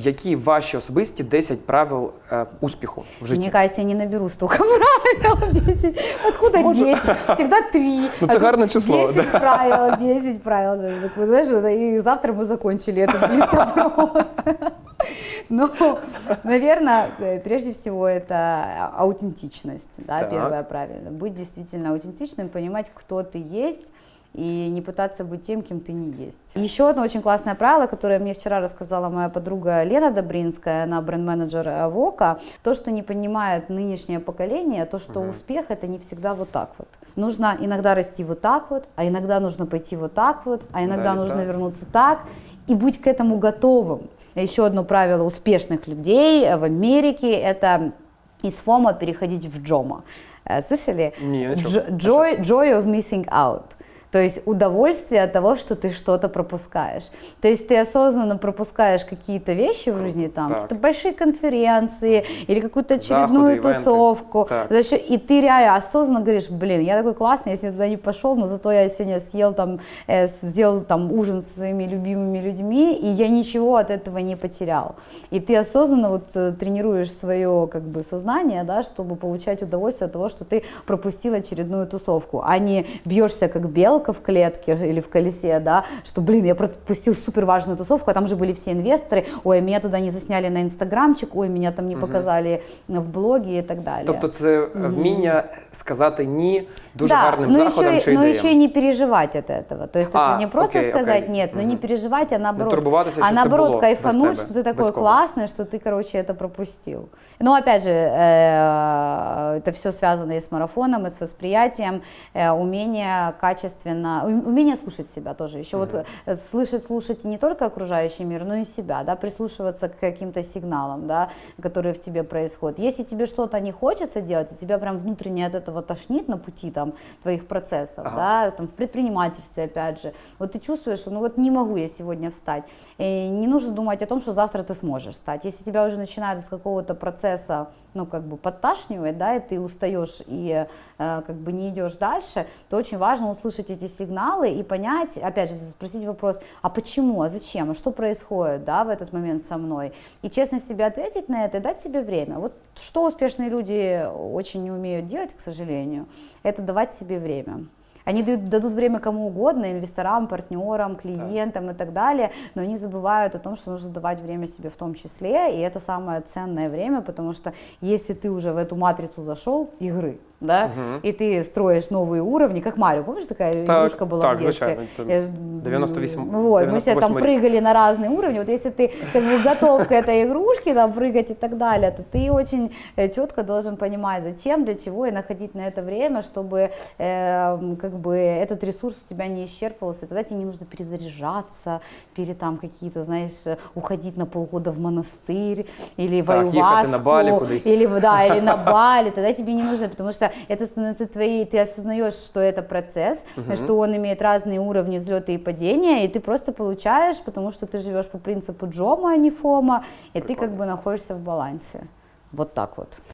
Які ваші особисті 10 правил е, успіху в житті? Мне кажется, я не наберу столько правил. 10. Откуда 10? Всегда 3. Ну, це гарне число, 10 правил, 10 правил. Да, такой, Знаешь, вот, и завтра мы закончили этот блиц-опрос. Ну, наверное, э, прежде всего это аутентичность, да, Так. первое правильно. Быть действительно аутентичным, понимать, кто ты есть, и не пытаться быть тем, кем ты не есть. Еще одно очень классное правило, которое мне вчера рассказала моя подруга Лена Добринская, она бренд-менеджер э, ВОКа, то, что не понимает нынешнее поколение, то, что успех это не всегда вот так вот. Нужно иногда расти вот так вот, а иногда нужно пойти вот так вот, а иногда Далее нужно так. вернуться так, и быть к этому готовым. Еще одно правило успешных людей в Америке – это из ФОМа переходить в ДЖОМа. Э, Слышали? Не, о чём? Дж- Joy, joy of missing out. То есть удовольствие от того, что ты что-то пропускаешь. То есть ты осознанно пропускаешь какие-то вещи в жизни, там, какие-то большие конференции или какую-то очередную Заходы, тусовку. За счет- И ты реально осознанно говоришь, блин, я такой классный, я сегодня туда не пошел, но зато я сегодня съел там, э, сделал там ужин со своими любимыми людьми, и я ничего от этого не потерял. И ты осознанно вот э, тренируешь свое как бы сознание, да, чтобы получать удовольствие от того, что ты пропустил очередную тусовку, а не бьешься как белка в клетке или в колесе, да, что, блин, я пропустил супер важную тусовку, а там же были все инвесторы, ой, меня туда не засняли на инстаграмчик, ой, меня там не показали в блоге и так далее. Тобто це вміння сказати ні дуже да, гарним но заходам еще, чи но ідеям. еще и не переживать от этого. То есть А, это не просто окей, сказать окей. нет, но не Мгм. переживать, а наоборот, турбоваться, а что это наоборот было без кайфануть, тебя, что ты такой без когось. классный, что ты, короче, это пропустил. Но опять же, э, это все связано и с марафоном, и с восприятием, э, умение качественно, у- умение слушать себя тоже. Еще вот э, слышать, слушать не только окружающий мир, но и себя, да, прислушиваться к каким-то сигналам, да, которые в тебе происходят. Если тебе что-то не хочется делать, и тебя прям внутренне от этого тошнит на пути там твоих процессов, Ага. да, там в предпринимательстве опять же, вот ты чувствуешь, что ну вот не могу я сегодня встать, и не нужно думать о том, что завтра ты сможешь встать. Если тебя уже начинает от какого-то процесса, ну как бы подташнивать, да, и ты устаешь и э, как бы не идешь дальше, то очень важно услышать эти сигналы и понять, опять же, спросить вопрос, а почему, а зачем, а что происходит, да, в этот момент со мной, и честно себе ответить на это и дать себе время. Вот что успешные люди очень не умеют делать, к сожалению, это давать себе время. Они дают, дадут время кому угодно, инвесторам, партнерам, клиентам и так далее, но они забывают о том, что нужно давать время себе в том числе, и это самое ценное время, потому что если ты уже в эту матрицу зашел игры, да, и ты строишь новые уровни, как Марио, помнишь, такая Так, игрушка была так, в детстве? звичайно, це Я- 98 Вот, мы все там 98 прыгали на разные уровни, вот если ты как бы готов к этой игрушке, там, прыгать и так далее, то ты очень э, четко должен понимать, зачем, для чего, и находить на это время, чтобы э, как бы этот ресурс у тебя не исчерпывался, тогда тебе не нужно перезаряжаться, пере там какие-то, знаешь, уходить на полгода в монастырь, или в Так, ехать на Бали Аюваску, кудись. или, в- да, или на Бали, тогда тебе не нужно, потому что это становится твоей, ты осознаешь, что это процесс, что он имеет разные уровни взлета и падения, и ты просто получаешь, потому что ты живешь по принципу Джома, а не Фома, и ты как бы находишься в балансе. Вот так вот.